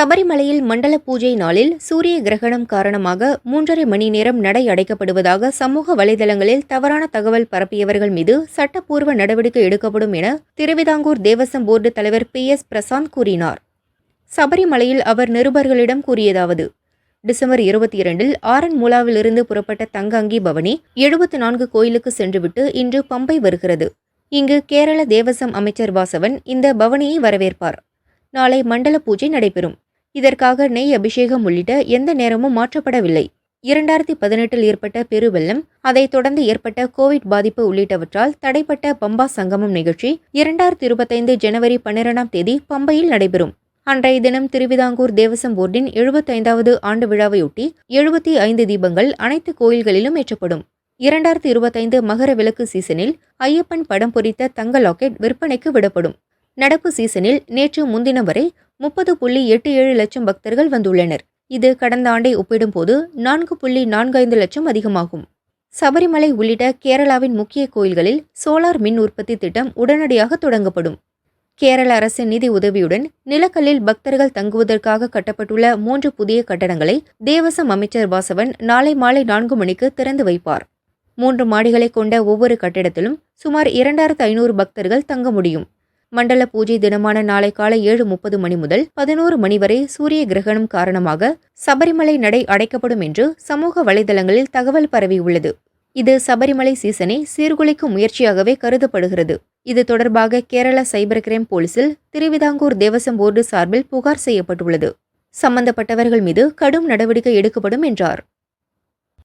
சபரிமலையில் மண்டல பூஜை நாளில் சூரிய கிரகணம் காரணமாக மூன்றரை மணி நேரம் நடை அடைக்கப்படுவதாக சமூக வலைதளங்களில் தவறான தகவல் பரப்பியவர்கள் மீது சட்டப்பூர்வ நடவடிக்கை எடுக்கப்படும் என திருவிதாங்கூர் தேவசம் போர்டு தலைவர் பி எஸ் பிரசாந்த் கூறினார். சபரிமலையில் அவர் நிருபர்களிடம் கூறியதாவது டிசம்பர் இருபத்தி இரண்டில் ஆரன்முலாவிலிருந்து புறப்பட்ட தங்கங்கி பவனி எழுபத்து நான்கு கோயிலுக்கு சென்றுவிட்டு இன்று பம்பை வருகிறது. இங்கு கேரள தேவசம் அமைச்சர் வாசவன் இந்த பவனியை வரவேற்பார். நாளை மண்டல பூஜை நடைபெறும். இதற்காக நெய் அபிஷேகம் உள்ளிட்ட எந்த நேரமும் மாற்றப்படவில்லை. இரண்டாயிரத்தி பதினெட்டில் ஏற்பட்ட பெருவெள்ளம் அதைத் தொடர்ந்து ஏற்பட்ட கோவிட் பாதிப்பு உள்ளிட்டவற்றால் தடைப்பட்ட பம்பா சங்கமம் நிகழ்ச்சி இரண்டாயிரத்தி இருபத்தைந்து ஜனவரி பன்னிரெண்டாம் தேதி பம்பையில் நடைபெறும். அன்றைய தினம் திருவிதாங்கூர் தேவசம் போர்டின் எழுபத்தைந்தாவது ஆண்டு விழாவையொட்டி எழுபத்தி ஐந்து தீபங்கள் அனைத்து கோயில்களிலும் ஏற்றப்படும். இரண்டாயிரத்தி இருபத்தைந்து மகர விளக்கு சீசனில் ஐயப்பன் படம் பொறித்த தங்க லாக்கெட் விற்பனைக்கு விடப்படும். நடப்பு சீசனில் நேற்று முன்தினம் வரை முப்பது புள்ளி எட்டு ஏழு லட்சம் பக்தர்கள் வந்துள்ளனர். இது கடந்த ஆண்டை ஒப்பிடும்போது நான்கு புள்ளி நான்கைந்து லட்சம் அதிகமாகும். சபரிமலை உள்ளிட்ட கேரளாவின் முக்கிய கோயில்களில் சோலார் மின் உற்பத்தி திட்டம் உடனடியாக தொடங்கப்படும். கேரள அரசின் நிதி உதவியுடன் நிலக்கல்லில் பக்தர்கள் தங்குவதற்காக கட்டப்பட்டுள்ள மூன்று புதிய கட்டடங்களை தேவசம் அமைச்சர் வாசவன் நாளை மாலை நான்கு மணிக்கு திறந்து வைப்பார். மூன்று மாடிகளை கொண்ட ஒவ்வொரு கட்டிடத்திலும் சுமார் இரண்டாயிரத்து ஐநூறு பக்தர்கள் தங்க முடியும். மண்டல பூஜை தினமான நாளை காலை ஏழு முப்பது மணி முதல் பதினோரு மணி வரை சூரிய கிரகணம் காரணமாக சபரிமலை நடை அடைக்கப்படும் என்று சமூக வலைதளங்களில் தகவல் பரவியுள்ளது இது சபரிமலை சீசனை சீர்குலைக்கும் முயற்சியாகவே கருதப்படுகிறது. இது தொடர்பாக கேரள சைபர் கிரைம் போலீசில் திருவிதாங்கூர் தேவசம் போர்டு சார்பில் புகார் செய்யப்பட்டுள்ளது. சம்பந்தப்பட்டவர்கள் மீது கடும் நடவடிக்கை எடுக்கப்படும் என்றார்.